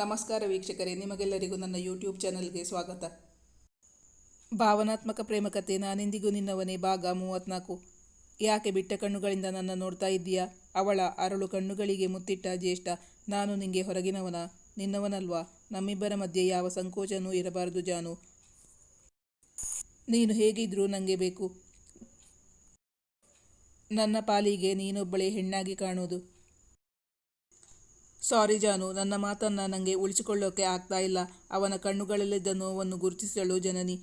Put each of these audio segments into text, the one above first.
ನಮಸ್ಕಾರ ವೀಕ್ಷಕರೇ, ನಿಮಗೆಲ್ಲರಿಗೂ ನನ್ನ ಯೂಟ್ಯೂಬ್ ಚಾನಲ್ಗೆ ಸ್ವಾಗತ. ಭಾವನಾತ್ಮಕ ಪ್ರೇಮ ಕಥೆ ನಾನೆಂದಿಗೂ ನಿನ್ನವನೇ ಭಾಗ ಮೂವತ್ನಾಲ್ಕು ಯಾಕೆ ಬಿಟ್ಟ ಕಣ್ಣುಗಳಿಂದ ನನ್ನ ನೋಡ್ತಾ ಇದ್ದೀಯಾ? ಅವಳ ಅರಳು ಕಣ್ಣುಗಳಿಗೆ ಮುತ್ತಿಟ್ಟ ಜ್ಯೇಷ್ಠ, ನಾನು ನಿಂಗೆ ಹೊರಗಿನವನ, ನಿನ್ನವನಲ್ವಾ? ನಮ್ಮಿಬ್ಬರ ಮಧ್ಯೆ ಯಾವ ಸಂಕೋಚನೂ ಇರಬಾರದು ಜಾನು. ನೀನು ಹೇಗಿದ್ರೂ ನನಗೆ ಬೇಕು. ನನ್ನ ಪಾಲಿಗೆ ನೀನೊಬ್ಬಳೇ ಹೆಣ್ಣಾಗಿ ಕಾಣುವುದು. ಸಾರಿ ಜಾನು, ನನ್ನ ಮಾತನ್ನು ನನಗೆ ಉಳಿಸಿಕೊಳ್ಳೋಕೆ ಆಗ್ತಾ ಇಲ್ಲ. ಅವನ ಕಣ್ಣುಗಳಲ್ಲಿದ್ದ ನೋವನ್ನು ಗುರುತಿಸಲು ಜನನಿ.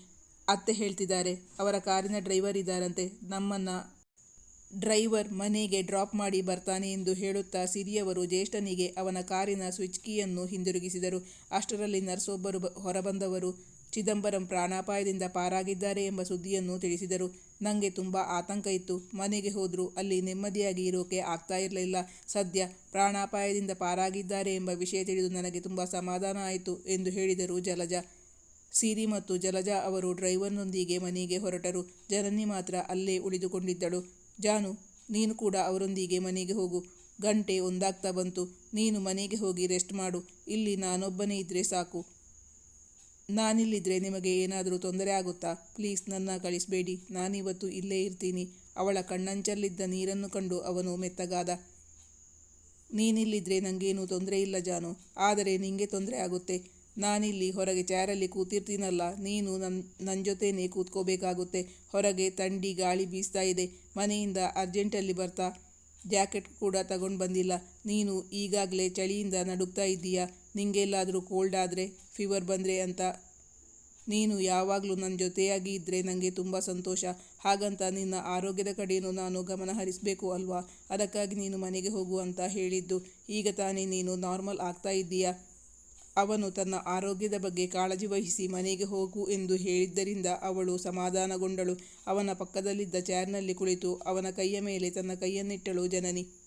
ಅತ್ತೆ ಹೇಳ್ತಿದ್ದಾರೆ, ಅವರ ಕಾರಿನ ಡ್ರೈವರ್ ಇದ್ದಾರಂತೆ. ನಮ್ಮನ್ನು ಡ್ರೈವರ್ ಮನೆಗೆ ಡ್ರಾಪ್ ಮಾಡಿ ಬರ್ತಾನೆ ಎಂದು ಹೇಳುತ್ತಾ ಸಿರಿಯವರು ಜ್ಯೇಷ್ಠನಿಗೆ ಅವನ ಕಾರಿನ ಸ್ವಿಚ್ ಕೀಯನ್ನು ಹಿಂದಿರುಗಿಸಿದರು. ಅಷ್ಟರಲ್ಲಿ ನರ್ಸೊಬ್ಬರು ಹೊರಬಂದವರು. ಚಿದಂಬರಂ ಪ್ರಾಣಾಪಾಯದಿಂದ ಪಾರಾಗಿದ್ದಾರೆ ಎಂಬ ಸುದ್ದಿಯನ್ನು ತಿಳಿಸಿದರು. ನನಗೆ ತುಂಬ ಆತಂಕ ಇತ್ತು. ಮನೆಗೆ ಹೋದರೂ ಅಲ್ಲಿ ನೆಮ್ಮದಿಯಾಗಿ ಇರೋಕೆ ಆಗ್ತಾ ಇರಲಿಲ್ಲ. ಸದ್ಯ ಪ್ರಾಣಾಪಾಯದಿಂದ ಪಾರಾಗಿದ್ದಾರೆ ಎಂಬ ವಿಷಯ ತಿಳಿದು ನನಗೆ ತುಂಬ ಸಮಾಧಾನ ಆಯಿತು ಎಂದು ಹೇಳಿದರು ಜಲಜ. ಸಿರಿ ಮತ್ತು ಜಲಜಾ ಅವರು ಡ್ರೈವರ್ನೊಂದಿಗೆ ಮನೆಗೆ ಹೊರಟರು. ಜನನಿ ಮಾತ್ರ ಅಲ್ಲೇ ಉಳಿದುಕೊಂಡಿದ್ದಳು. ಜಾನು, ನೀನು ಕೂಡ ಅವರೊಂದಿಗೆ ಮನೆಗೆ ಹೋಗು. ಗಂಟೆ ಒಂದಾಗ್ತಾ ಬಂತು. ನೀನು ಮನೆಗೆ ಹೋಗಿ ರೆಸ್ಟ್ ಮಾಡು. ಇಲ್ಲಿ ನಾನೊಬ್ಬನೇ ಇದ್ದರೆ ಸಾಕು. ನಾನಿಲ್ಲಿದ್ದರೆ ನಿಮಗೆ ಏನಾದರೂ ತೊಂದರೆ ಆಗುತ್ತಾ? ಪ್ಲೀಸ್ ನನ್ನ ಕಳಿಸಬೇಡಿ. ನಾನಿವತ್ತು ಇಲ್ಲೇ ಇರ್ತೀನಿ. ಅವಳ ಕಣ್ಣಂಚಲ್ಲಿದ್ದ ನೀರನ್ನು ಕಂಡು ಅವನು ಮೆತ್ತಗಾದ ನೀನಿಲ್ಲಿದ್ದರೆ ನನಗೇನು ತೊಂದರೆ ಇಲ್ಲ ಜಾನು, ಆದರೆ ನಿಂಗೆ ತೊಂದರೆ ಆಗುತ್ತೆ. ನಾನಿಲ್ಲಿ ಹೊರಗೆ ಚಾರಲ್ಲಿ ಕೂತಿರ್ತೀನಲ್ಲ, ನೀನು ನನ್ನ ನನ್ನ ಜೊತೆನೇ ಕೂತ್ಕೋಬೇಕಾಗುತ್ತೆ. ಹೊರಗೆ ತಂಡಿ ಗಾಳಿ ಬೀಸ್ತಾ ಇದೆ. ಮನೆಯಿಂದ ಅರ್ಜೆಂಟಲ್ಲಿ ಬರ್ತಾ, ಜಾಕೆಟ್ ಕೂಡ ತಗೊಂಡು ಬಂದಿಲ್ಲ ನೀನು ಈಗಾಗಲೇ ಚಳಿಯಿಂದ ನಡುಗ್ತಾ ಇದ್ದೀಯಾ? ನಿಂಗೆಲ್ಲಾದರೂ ಕೋಲ್ಡ್ ಆದರೆ ಫೀವರ್ ಬಂದರೆ ಅಂತ. ನೀನು ಯಾವಾಗಲೂ ನನ್ನ ಜೊತೆಯಾಗಿ ಇದ್ದರೆ ನನಗೆ ತುಂಬ ಸಂತೋಷ. ಹಾಗಂತ ನಿನ್ನ ಆರೋಗ್ಯದ ಕಡೆಯೂ ನಾನು ಗಮನ ಹರಿಸಬೇಕು ಅಲ್ವಾ? ಅದಕ್ಕಾಗಿ ನೀನು ಮನೆಗೆ ಹೋಗು ಅಂತ ಹೇಳಿದ್ದು. ಈಗ ತಾನೇ ನೀನು ನಾರ್ಮಲ್ ಆಗ್ತಾ ಇದ್ದೀಯಾ? ಅವನು ತನ್ನ ಆರೋಗ್ಯದ ಬಗ್ಗೆ ಕಾಳಜಿ ವಹಿಸಿ ಮನೆಗೆ ಹೋಗು ಎಂದು ಹೇಳಿದ್ದರಿಂದ ಅವಳು ಸಮಾಧಾನಗೊಂಡಳು. ಅವನ ಪಕ್ಕದಲ್ಲಿದ್ದ ಚೇರ್ನಲ್ಲಿ ಕುಳಿತು ಅವನ ಕೈಯ ಮೇಲೆ ತನ್ನ ಕೈಯನ್ನಿಟ್ಟಳು ಜನನಿ.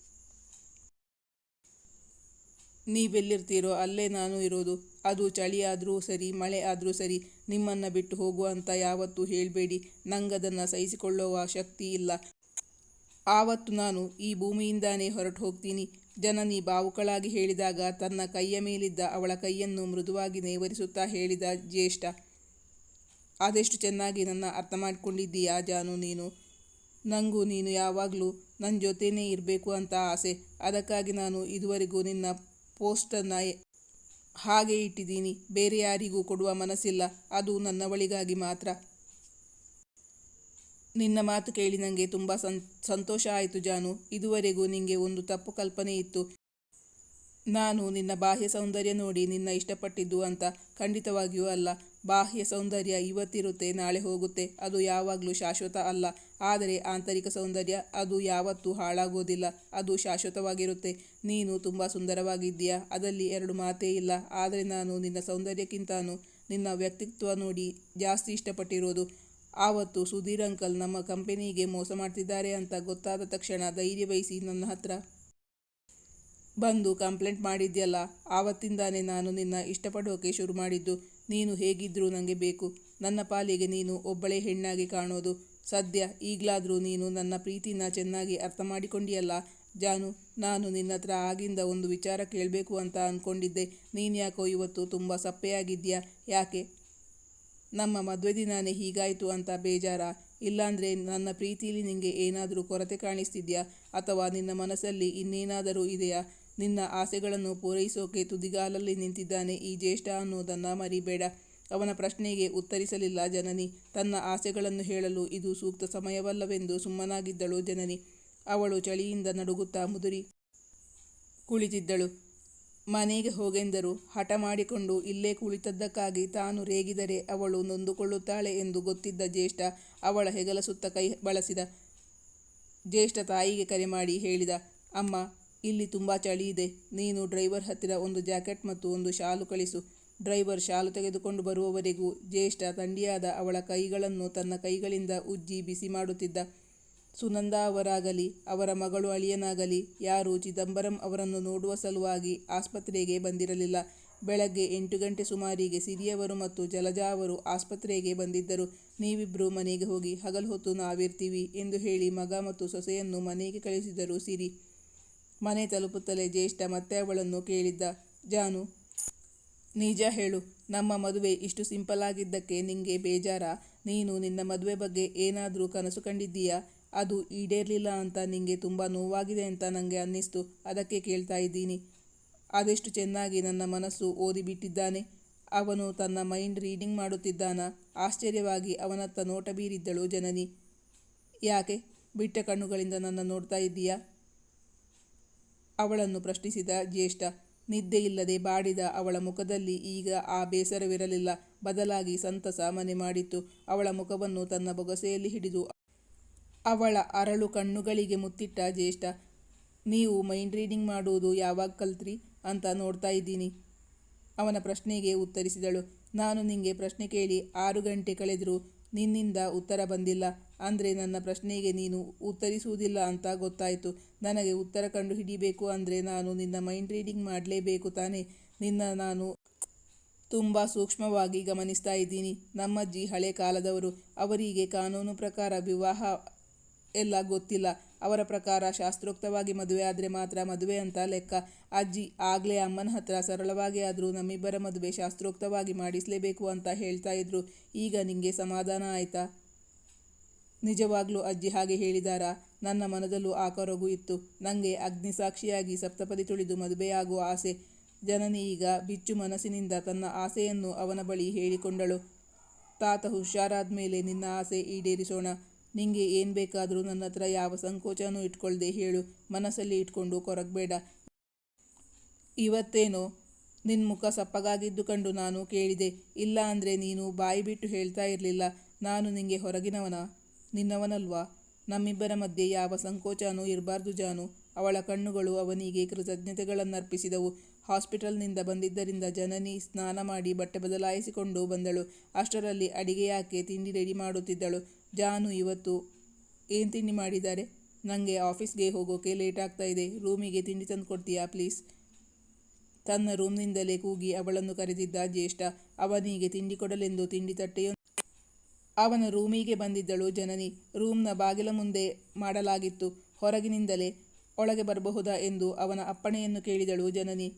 ನೀವೆಲ್ಲಿರ್ತೀರೋ ಅಲ್ಲೇ ನಾನು ಇರೋದು. ಅದು ಚಳಿ ಆದರೂ ಸರಿ, ಮಳೆ ಆದರೂ ಸರಿ, ನಿಮ್ಮನ್ನು ಬಿಟ್ಟು ಹೋಗು ಅಂತ ಯಾವತ್ತೂ ಹೇಳಬೇಡಿ. ನಂಗದನ್ನು ಸಹಿಸಿಕೊಳ್ಳುವ ಶಕ್ತಿ ಇಲ್ಲ. ಆವತ್ತು ನಾನು ಈ ಭೂಮಿಯಿಂದಾನೇ ಹೊರಟು ಹೋಗ್ತೀನಿ. ಜನನಿ ಬಾವುಕಳಾಗಿ ಹೇಳಿದಾಗ ತನ್ನ ಕೈಯ ಮೇಲಿದ್ದ ಅವಳ ಕೈಯನ್ನು ಮೃದುವಾಗಿ ನೇವರಿಸುತ್ತಾ ಹೇಳಿದ ಜ್ಯೇಷ್ಠ, ಆದಷ್ಟು ಚೆನ್ನಾಗಿ ನನ್ನ ಅರ್ಥ ಮಾಡ್ಕೊಂಡಿದ್ದೀಯಾ ಜಾನು ನೀನು? ನನಗೂ ನೀನು ಯಾವಾಗಲೂ ನನ್ನ ಜೊತೆನೇ ಇರಬೇಕು ಅಂತ ಆಸೆ. ಅದಕ್ಕಾಗಿ ನಾನು ಇದುವರೆಗೂ ನಿನ್ನ ಪೋಸ್ಟನ್ನು ಹಾಗೆ ಇಟ್ಟಿದ್ದೀನಿ. ಬೇರೆ ಯಾರಿಗೂ ಕೊಡುವ ಮನಸ್ಸಿಲ್ಲ. ಅದು ನನ್ನವಳಿಗಾಗಿ ಮಾತ್ರ. ನಿನ್ನ ಮಾತು ಕೇಳಿ ನನಗೆ ತುಂಬ ಸಂತೋಷ ಆಯಿತು ಜಾನು. ಇದುವರೆಗೂ ನಿನಗೆ ಒಂದು ತಪ್ಪು ಕಲ್ಪನೆ ಇತ್ತು. ನಾನು ನಿನ್ನ ಬಾಹ್ಯ ಸೌಂದರ್ಯ ನೋಡಿ ನಿನ್ನ ಇಷ್ಟಪಟ್ಟಿದ್ದು ಅಂತ ಖಂಡಿತವಾಗಿಯೂ ಅಲ್ಲ. ಬಾಹ್ಯ ಸೌಂದರ್ಯ ಇವತ್ತಿರುತ್ತೆ, ನಾಳೆ ಹೋಗುತ್ತೆ. ಅದು ಯಾವಾಗಲೂ ಶಾಶ್ವತ ಅಲ್ಲ. ಆದರೆ ಆಂತರಿಕ ಸೌಂದರ್ಯ ಅದು ಯಾವತ್ತೂ ಹಾಳಾಗೋದಿಲ್ಲ. ಅದು ಶಾಶ್ವತವಾಗಿರುತ್ತೆ. ನೀನು ತುಂಬ ಸುಂದರವಾಗಿದ್ದೀಯಾ? ಅದರಲ್ಲಿ ಎರಡು ಮಾತೇ ಇಲ್ಲ. ಆದರೆ ನಾನು ನಿನ್ನ ಸೌಂದರ್ಯಕ್ಕಿಂತನೂ ನಿನ್ನ ವ್ಯಕ್ತಿತ್ವ ನೋಡಿ ಜಾಸ್ತಿ ಇಷ್ಟಪಟ್ಟಿರೋದು. ಆವತ್ತು ಸುಧೀರ್ ಅಂಕಲ್ ನಮ್ಮ ಕಂಪನಿಗೆ ಮೋಸ ಮಾಡ್ತಿದ್ದಾರೆ ಅಂತ ಗೊತ್ತಾದ ತಕ್ಷಣ ಧೈರ್ಯ ವಹಿಸಿ ನನ್ನ ಹತ್ರ ಬಂದು ಕಂಪ್ಲೇಂಟ್ ಮಾಡಿದ್ಯಲ್ಲ, ಆವತ್ತಿಂದಾನೇ ನಾನು ನಿನ್ನ ಇಷ್ಟಪಡೋಕೆ ಶುರು ಮಾಡಿದ್ದು. ನೀನು ಹೇಗಿದ್ರೂ ನನಗೆ ಬೇಕು. ನನ್ನ ಪಾಲಿಗೆ ನೀನು ಒಬ್ಬಳೇ ಹೆಣ್ಣಾಗಿ ಕಾಣೋದು. ಸದ್ಯ ಈಗಲಾದರೂ ನೀನು ನನ್ನ ಪ್ರೀತಿನ ಚೆನ್ನಾಗಿ ಅರ್ಥ ಮಾಡಿಕೊಂಡಿಯಲ್ಲ. ಜಾನು, ನಾನು ನಿನ್ನ ಹತ್ರ ಆಗಿಂದ ಒಂದು ವಿಚಾರ ಕೇಳಬೇಕು ಅಂತ ಅಂದ್ಕೊಂಡಿದ್ದೆ ನೀನು ಯಾಕೋ ಇವತ್ತು ತುಂಬ ಸಪ್ಪೆಯಾಗಿದ್ಯಾ? ಯಾಕೆ? ನಮ್ಮ ಮದುವೆ ದಿನಾನೇ ಹೀಗಾಯಿತು ಅಂತ ಬೇಜಾರ. ಇಲ್ಲಾಂದರೆ ನನ್ನ ಪ್ರೀತಿಲಿ ನಿನಗೆ ಏನಾದರೂ ಕೊರತೆ ಕಾಣಿಸ್ತಿದ್ಯಾ? ಅಥವಾ ನಿನ್ನ ಮನಸ್ಸಲ್ಲಿ ಇನ್ನೇನಾದರೂ ಇದೆಯಾ? ನಿನ್ನ ಆಸೆಗಳನ್ನು ಪೂರೈಸೋಕೆ ತುದಿಗಾಲಲ್ಲಿ ನಿಂತಿದ್ದಾನೆ ಈ ಜ್ಯೇಷ್ಠ ಅನ್ನೋದನ್ನು ಮರಿಬೇಡ. ಅವನ ಪ್ರಶ್ನೆಗೆ ಉತ್ತರಿಸಲಿಲ್ಲ ಜನನಿ. ತನ್ನ ಆಸೆಗಳನ್ನು ಹೇಳಲು ಇದು ಸೂಕ್ತ ಸಮಯವಲ್ಲವೆಂದು ಸುಮ್ಮನಾಗಿದ್ದಳು ಜನನಿ. ಅವಳು ಚಳಿಯಿಂದ ನಡುಗುತ್ತಾ ಮುದುರಿ ಕುಳಿತಿದ್ದಳು. ಮನೆಗೆ ಹೋಗೆಂದರು. ಹಠ ಮಾಡಿಕೊಂಡು ಇಲ್ಲೇ ಕುಳಿತದ್ದಕ್ಕಾಗಿ ತಾನು ರೇಗಿದರೆ ಅವಳು ನೊಂದುಕೊಳ್ಳುತ್ತಾಳೆ ಎಂದು ಗೊತ್ತಿದ್ದ ಜ್ಯೇಷ್ಠ ಅವಳ ಹೆಗಲ ಸುತ್ತ ಕೈ ಬಳಸಿದ. ಜ್ಯೇಷ್ಠ ತಾಯಿಗೆ ಕರೆ ಮಾಡಿ ಹೇಳಿದ, ಅಮ್ಮ ಇಲ್ಲಿ ತುಂಬ ಚಳಿ ಇದೆ. ನೀನು ಡ್ರೈವರ್ ಹತ್ತಿರ ಒಂದು ಜಾಕೆಟ್ ಮತ್ತು ಒಂದು ಶಾಲು ಕಳಿಸು. ಡ್ರೈವರ್ ಶಾಲು ತೆಗೆದುಕೊಂಡು ಬರುವವರೆಗೂ ಜ್ಯೇಷ್ಠ ತಂಡಿಯಾದ ಅವಳ ಕೈಗಳನ್ನು ತನ್ನ ಕೈಗಳಿಂದ ಉಜ್ಜಿ ಬಿಸಿ ಮಾಡುತ್ತಿದ್ದ ಸುನಂದ ಅವರಾಗಲಿ, ಅವರ ಮಗಳು ಅಳಿಯನಾಗಲಿ, ಯಾರೂ ಚಿದಂಬರಂ ಅವರನ್ನು ನೋಡುವ ಸಲುವಾಗಿ ಆಸ್ಪತ್ರೆಗೆ ಬಂದಿರಲಿಲ್ಲ. ಬೆಳಗ್ಗೆ ಎಂಟು ಗಂಟೆ ಸುಮಾರಿಗೆ ಸಿರಿಯವರು ಮತ್ತು ಜಲಜಾ ಅವರು ಆಸ್ಪತ್ರೆಗೆ ಬಂದಿದ್ದರು. ನೀವಿಬ್ಬರು ಮನೆಗೆ ಹೋಗಿ ಹಗಲು ಹೊತ್ತು ನಾವಿರ್ತೀವಿ ಎಂದು ಹೇಳಿ ಮಗ ಮತ್ತು ಸೊಸೆಯನ್ನು ಮನೆಗೆ ಕಳಿಸಿದರು ಸಿರಿ. ಮನೆ ತಲುಪುತ್ತಲೇ ಜ್ಯೇಷ್ಠ ಮತ್ತೆ ಅವಳನ್ನು ಕೇಳಿದ್ದ ಜಾನು, ನಿಜ ಹೇಳು, ನಮ್ಮ ಮದುವೆ ಇಷ್ಟು ಸಿಂಪಲ್ ಆಗಿದ್ದಕ್ಕೆ ನಿಂಗೆ ಬೇಜಾರಾ? ನೀನು ನಿನ್ನ ಮದುವೆ ಬಗ್ಗೆ ಏನಾದರೂ ಕನಸು ಕಂಡಿದ್ದೀಯಾ? ಅದು ಈಡೇರಲಿಲ್ಲ ಅಂತ ನಿಂಗೆ ತುಂಬ ನೋವಾಗಿದೆ ಅಂತ ನನಗೆ ಅನ್ನಿಸ್ತು. ಅದಕ್ಕೆ ಕೇಳ್ತಾ ಇದ್ದೀನಿ. ಅದೆಷ್ಟು ಚೆನ್ನಾಗಿ ನನ್ನ ಮನಸ್ಸು ಓದಿಬಿಟ್ಟಿದ್ದಾನೆ. ಅವನು ತನ್ನ ಮೈಂಡ್ ರೀಡಿಂಗ್ ಮಾಡುತ್ತಿದ್ದಾನ? ಆಶ್ಚರ್ಯವಾಗಿ ಅವನತ್ತ ನೋಟ ಬೀರಿದ್ದಳು ಜನನಿ. ಯಾಕೆ? ಬಿಟ್ಟ ಕಣ್ಣುಗಳಿಂದ ನನ್ನ ನೋಡ್ತಾ ಇದ್ದೀಯಾ? ಅವಳನ್ನು ಪ್ರಶ್ನಿಸಿದ ಜ್ಯೇಷ್ಠ, ನಿದ್ದೆಯಿಲ್ಲದೆ ಬಾಡಿದ ಅವಳ ಮುಖದಲ್ಲಿ ಈಗ ಆ ಬೇಸರವಿರಲಿಲ್ಲ. ಬದಲಾಗಿ ಸಂತಸ ಮನೆ ಮಾಡಿತ್ತು. ಅವಳ ಮುಖವನ್ನು ತನ್ನ ಬೊಗಸೆಯಲ್ಲಿ ಹಿಡಿದು ಅವಳ ಅರಳು ಕಣ್ಣುಗಳಿಗೆ ಮುತ್ತಿಟ್ಟ ಜ್ಯೇಷ್ಠ, ನೀವು ಮೈಂಡ್ ರೀಡಿಂಗ್ ಮಾಡುವುದು ಯಾವಾಗ ಕಲ್ತ್ರಿ? ಅಂತ ನೋಡ್ತಾ ಇದ್ದೀನಿ. ಅವನ ಪ್ರಶ್ನೆಗೆ ಉತ್ತರಿಸಿದಳು. ನಾನು ನಿಂಗೆ ಪ್ರಶ್ನೆ ಕೇಳಿ ಆರು ಗಂಟೆ ಕಳೆದರೂ. ನಿನ್ನಿಂದ ಉತ್ತರ ಬಂದಿಲ್ಲ. ಅಂದರೆ ನನ್ನ ಪ್ರಶ್ನೆಗೆ ನೀನು ಉತ್ತರಿಸುವುದಿಲ್ಲ ಅಂತ ಗೊತ್ತಾಯಿತು. ನನಗೆ ಉತ್ತರ ಕಂಡು ಹಿಡಿಬೇಕು ಅಂದರೆ ನಾನು ನಿನ್ನ ಮೈಂಡ್ ರೀಡಿಂಗ್ ಮಾಡಲೇಬೇಕು ತಾನೇ. ನಿನ್ನ ನಾನು ತುಂಬ ಸೂಕ್ಷ್ಮವಾಗಿ ಗಮನಿಸ್ತಾ ಇದ್ದೀನಿ. ನಮ್ಮಜ್ಜಿ ಹಳೆ ಕಾಲದವರು, ಅವರಿಗೆ ಕಾನೂನು ಪ್ರಕಾರ ವಿವಾಹ ಎಲ್ಲ ಗೊತ್ತಿಲ್ಲ. ಅವರ ಪ್ರಕಾರ ಶಾಸ್ತ್ರೋಕ್ತವಾಗಿ ಮದುವೆ ಆದರೆ ಮಾತ್ರ ಮದುವೆ ಅಂತ ಲೆಕ್ಕ. ಅಜ್ಜಿ ಆಗಲೇ ಅಮ್ಮನ ಹತ್ರ ಸರಳವಾಗಿ ಆದರೂ ನಮ್ಮಿಬ್ಬರ ಮದುವೆ ಶಾಸ್ತ್ರೋಕ್ತವಾಗಿ ಮಾಡಿಸಲೇಬೇಕು ಅಂತ ಹೇಳ್ತಾ ಇದ್ರು. ಈಗ ನಿಮಗೆ ಸಮಾಧಾನ ಆಯಿತಾ? ನಿಜವಾಗ್ಲೂ ಅಜ್ಜಿ ಹಾಗೆ ಹೇಳಿದಾರಾ? ನನ್ನ ಮನದಲ್ಲೂ ಆ ಕೊರಗು ಇತ್ತು. ನನಗೆ ಅಗ್ನಿಸಾಕ್ಷಿಯಾಗಿ ಸಪ್ತಪದಿ ತುಳಿದು ಮದುವೆಯಾಗುವ ಆಸೆ. ಜನನಿ ಈಗ ಬಿಚ್ಚು ಮನಸ್ಸಿನಿಂದ ತನ್ನ ಆಸೆಯನ್ನು ಅವನ ಬಳಿ ಹೇಳಿಕೊಂಡಳು. ತಾತ ಹುಷಾರಾದ ಮೇಲೆ ನಿನ್ನ ಆಸೆ ಈಡೇರಿಸೋಣ. ನಿಂಗೆ ಏನು ಬೇಕಾದರೂ ನನ್ನ ಹತ್ರ ಯಾವ ಸಂಕೋಚನೂ ಇಟ್ಕೊಳ್ದೆ ಹೇಳು, ಮನಸ್ಸಲ್ಲಿ ಇಟ್ಕೊಂಡು ಕೊರಗಬೇಡ. ಇವತ್ತೇನೋ? ನಿನ್ನ ಮುಖ ಸಪ್ಪಗಾಗಿದ್ದು ಕಂಡು ನಾನು ಕೇಳಿದೆ. ಇಲ್ಲ ಅಂದರೆ ನೀನು ಬಾಯಿ ಬಿಟ್ಟು ಹೇಳ್ತಾ ಇರಲಿಲ್ಲ. ನಾನು ನಿಂಗೆ ಹೊರಗಿನವನ? ನಿನ್ನವನಲ್ವಾ? ನಮ್ಮಿಬ್ಬರ ಮಧ್ಯೆ ಯಾವ ಸಂಕೋಚನೂ ಇರಬಾರ್ದು ಜಾನು. ಅವಳ ಕಣ್ಣುಗಳು ಅವನಿಗೆ ಕೃತಜ್ಞತೆಗಳನ್ನರ್ಪಿಸಿದವು. ಹಾಸ್ಪಿಟಲ್ನಿಂದ ಬಂದಿದ್ದರಿಂದ ಜನನಿ ಸ್ನಾನ ಮಾಡಿ ಬಟ್ಟೆ ಬದಲಾಯಿಸಿಕೊಂಡು ಬಂದಳು. ಅಷ್ಟರಲ್ಲಿ ಅಡಿಗೆಯಾಕೆ ತಿಂಡಿ ರೆಡಿ ಮಾಡುತ್ತಿದ್ದಳು? ಜಾನು ಇವತ್ತು ಏನು ತಿಂಡಿ ಮಾಡಿದ್ದಾರೆ? ನನಗೆ ಆಫೀಸ್ಗೆ ಹೋಗೋಕೆ ಲೇಟ್ ಆಗ್ತಾ ಇದೆ. ರೂಮಿಗೆ ತಿಂಡಿ ತಂದು ಕೊಡ್ತೀಯಾ ಪ್ಲೀಸ್? ತನ್ನ ರೂಮ್ನಿಂದಲೇ ಕೂಗಿ ಅವಳನ್ನು ಕರೆದಿದ್ದ ಜ್ಯೇಷ್ಠ, ಅವನಿಗೆ ತಿಂಡಿ ಕೊಡಲೆಂದು ತಿಂಡಿ ತಟ್ಟೆಯೊಂದು ಅವನ ರೂಮಿಗೆ ಬಂದಿದ್ದಳು ಜನನಿ. ರೂಮ್ನ ಬಾಗಿಲ ಮುಂದೆ ಮಾಡಲಾಗಿತ್ತು. ಹೊರಗಿನಿಂದಲೇ ಒಳಗೆ ಬರಬಹುದಾ ಎಂದು ಅವನ ಅಪ್ಪಣೆಯನ್ನು ಕೇಳಿದಳು ಜನನಿ.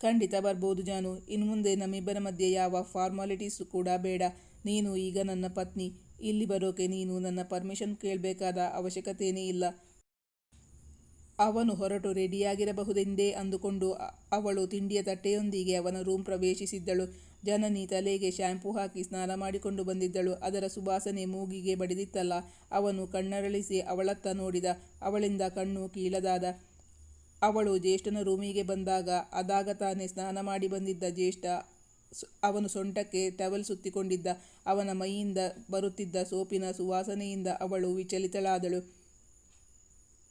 ಖಂಡಿತ ಬರ್ಬೋದು ಜಾನು. ಇನ್ನು ಮುಂದೆ ನಮ್ಮಿಬ್ಬರ ಮಧ್ಯೆ ಯಾವ ಫಾರ್ಮಾಲಿಟೀಸು ಕೂಡ ಬೇಡ. ನೀನು ಈಗ ನನ್ನ ಪತ್ನಿ. ಇಲ್ಲಿ ಬರೋಕೆ ನೀನು ನನ್ನ ಪರ್ಮಿಷನ್ ಕೇಳಬೇಕಾದ ಅವಶ್ಯಕತೆಯೇ ಇಲ್ಲ. ಅವನು ಹೊರಟು ರೆಡಿಯಾಗಿರಬಹುದೆಂದೇ ಅಂದುಕೊಂಡು ಅವಳು ತಿಂಡಿಯ ತಟ್ಟೆಯೊಂದಿಗೆ ಅವನ ರೂಮ್ ಪ್ರವೇಶಿಸಿದ್ದಳು. ಜನನಿ ತಲೆಗೆ ಶ್ಯಾಂಪೂ ಹಾಕಿ ಸ್ನಾನ ಮಾಡಿಕೊಂಡು ಬಂದಿದ್ದಳು. ಅದರ ಸುವಾಸನೆ ಮೂಗಿಗೆ ಬಡಿದಿತ್ತಲ್ಲ. ಅವನು ಕಣ್ಣರಳಿಸಿ ಅವಳತ್ತ ನೋಡಿದ. ಅವಳಿಂದ ಕಣ್ಣು ಕೀಳದಾದ. ಅವಳು ಜ್ಯೇಷ್ಠನ ರೂಮಿಗೆ ಬಂದಾಗ ಅದಾಗ ತಾನೇ ಸ್ನಾನ ಮಾಡಿ ಬಂದಿದ್ದ ಜ್ಯೇಷ್ಠ ಅವನು ಸೊಂಟಕ್ಕೆ ಟವಲ್ ಸುತ್ತಿಕೊಂಡಿದ್ದ. ಅವನ ಮೈಯಿಂದ ಬರುತ್ತಿದ್ದ ಸೋಪಿನ ಸುವಾಸನೆಯಿಂದ ಅವಳು ವಿಚಲಿತಳಾದಳು.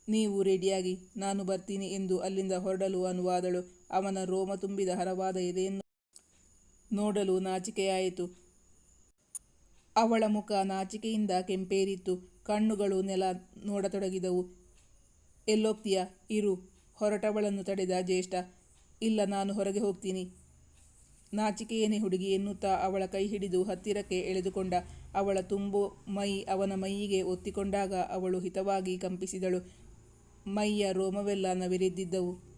ನೀವು ರೆಡಿಯಾಗಿ, ನಾನು ಬರ್ತೀನಿ ಎಂದು ಅಲ್ಲಿಂದ ಹೊರಡಲು ಅನುವಾದಳು. ಅವನ ರೋಮ ತುಂಬಿದ ಹರವಾದ ಎದೆಯನ್ನು ನೋಡಲು ನಾಚಿಕೆಯಾಯಿತು. ಅವಳ ಮುಖ ನಾಚಿಕೆಯಿಂದ ಕೆಂಪೇರಿತ್ತು. ಕಣ್ಣುಗಳು ನೆಲ ನೋಡತೊಡಗಿದವು. ಎಲ್ಲೋಗ್ತೀಯ? ಇರು. ಹೊರಟವಳನ್ನು ತಡೆದ ಜ್ಯೇಷ್ಠ. ಇಲ್ಲ, ನಾನು ಹೊರಗೆ ಹೋಗ್ತೀನಿ. ನಾಚಿಕೆಯೇನೆ ಹುಡುಗಿ ಎನ್ನುತ್ತಾ ಅವಳ ಕೈ ಹಿಡಿದು ಹತ್ತಿರಕ್ಕೆ ಎಳೆದುಕೊಂಡ ಅವಳ ತುಂಬು ಮೈ ಅವನ ಮೈಯಿಗೆ ಒತ್ತಿಕೊಂಡಾಗ ಅವಳು ಹಿತವಾಗಿ ಕಂಪಿಸಿದಳು. ಮೈಯ ರೋಮವೆಲ್ಲ ನವಿರಿದ್ದಿದ್ದವು.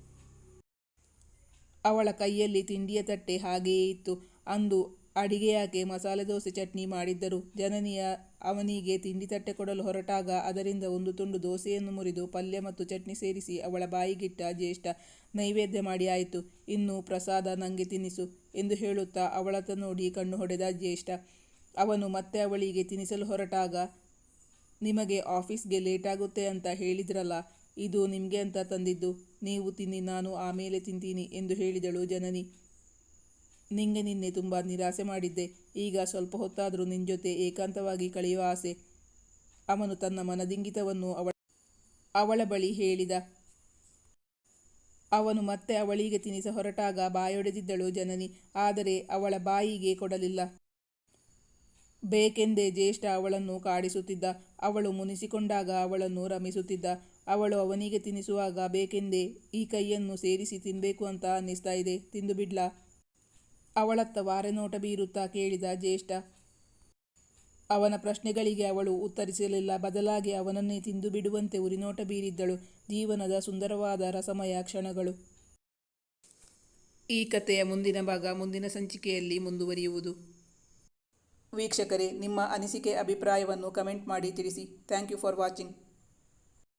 ಅವಳ ಕೈಯಲ್ಲಿ ತಿಂಡಿಯ ತಟ್ಟೆ ಹಾಗೆಯೇ ಇತ್ತು. ಅಂದು ಅಡಿಗೆಯಾಕೆ ಮಸಾಲೆ ದೋಸೆ ಚಟ್ನಿ ಮಾಡಿದ್ದರು. ಜನನಿಯ ಅವನಿಗೆ ತಿಂಡಿ ತಟ್ಟೆ ಕೊಡಲು ಹೊರಟಾಗ ಅದರಿಂದ ಒಂದು ತುಂಡು ದೋಸೆಯನ್ನು ಮುರಿದು ಪಲ್ಯ ಮತ್ತು ಚಟ್ನಿ ಸೇರಿಸಿ ಅವಳ ಬಾಯಿಗಿಟ್ಟ ಜ್ಯೇಷ್ಠ ನೈವೇದ್ಯ ಮಾಡಿ ಆಯಿತು. ಇನ್ನು ಪ್ರಸಾದ ನನಗೆ ತಿನ್ನಿಸು ಎಂದು ಹೇಳುತ್ತಾ ಅವಳತ್ತ ನೋಡಿ ಕಣ್ಣು ಹೊಡೆದ ಜ್ಯೇಷ್ಠ. ಅವನು ಮತ್ತೆ ಅವಳಿಗೆ ತಿನ್ನಿಸಲು ಹೊರಟಾಗ, ನಿಮಗೆ ಆಫೀಸ್ಗೆ ಲೇಟಾಗುತ್ತೆ ಅಂತ ಹೇಳಿದ್ರಲ್ಲ, ಇದು ನಿಮಗೆ ಅಂತ ತಂದಿದ್ದು. ನೀವು ತಿನ್ನಿ, ನಾನು ಆಮೇಲೆ ತಿಂತೀನಿ ಎಂದು ಹೇಳಿದಳು ಜನನಿ. ನಿಂಗೆ ನಿನ್ನೆ ತುಂಬ ನಿರಾಸೆ ಮಾಡಿದ್ದೆ. ಈಗ ಸ್ವಲ್ಪ ಹೊತ್ತಾದರೂ ನಿನ್ನ ಜೊತೆ ಏಕಾಂತವಾಗಿ ಕಳೆಯುವ ಆಸೆ. ಅವನು ತನ್ನ ಮನದಿಂಗಿತವನ್ನು ಅವಳ ಅವಳ ಬಳಿ ಹೇಳಿದ. ಅವನು ಮತ್ತೆ ಅವಳಿಗೆ ತಿನಿಸ ಹೊರಟಾಗ ಬಾಯೊಡೆದಿದ್ದಳು ಜನನಿ, ಆದರೆ ಅವಳ ಬಾಯಿಗೆ ಕೊಡಲಿಲ್ಲ. ಬೇಕೆಂದೇ ಜ್ಯೇಷ್ಠ ಅವಳನ್ನು ಕಾಡಿಸುತ್ತಿದ್ದ, ಅವಳು ಮುನಿಸಿಕೊಂಡಾಗ ಅವಳನ್ನು ರಮಿಸುತ್ತಿದ್ದ. ಅವಳು ಅವನಿಗೆ ತಿನಿಸುವಾಗ, ಬೇಕೆಂದೇ ಈ ಕೈಯನ್ನು ಸೇರಿಸಿ ತಿನ್ನಬೇಕು ಅಂತ ಅನ್ನಿಸ್ತಾ ಇದೆ, ತಿಂದು ಬಿಡ್ಲಾ? ಅವಳತ್ತ ವಾರೆನೋಟ ಬೀರುತ್ತಾ ಕೇಳಿದ ಜ್ಯೇಷ್ಠ. ಅವನ ಪ್ರಶ್ನೆಗಳಿಗೆ ಅವಳು ಉತ್ತರಿಸಲಿಲ್ಲ. ಬದಲಾಗಿ ಅವನನ್ನೇ ತಿಂದು ಬಿಡುವಂತೆ ಉರಿನೋಟ ಬೀರಿದ್ದಳು. ಜೀವನದ ಸುಂದರವಾದ ರಸಮಯ ಕ್ಷಣಗಳು. ಈ ಕಥೆಯ ಮುಂದಿನ ಭಾಗ ಮುಂದಿನ ಸಂಚಿಕೆಯಲ್ಲಿ ಮುಂದುವರಿಯುವುದು. ವೀಕ್ಷಕರೇ, ನಿಮ್ಮ ಅನಿಸಿಕೆ, ಅಭಿಪ್ರಾಯವನ್ನು ಕಮೆಂಟ್ ಮಾಡಿ ತಿಳಿಸಿ. Thank you for watching.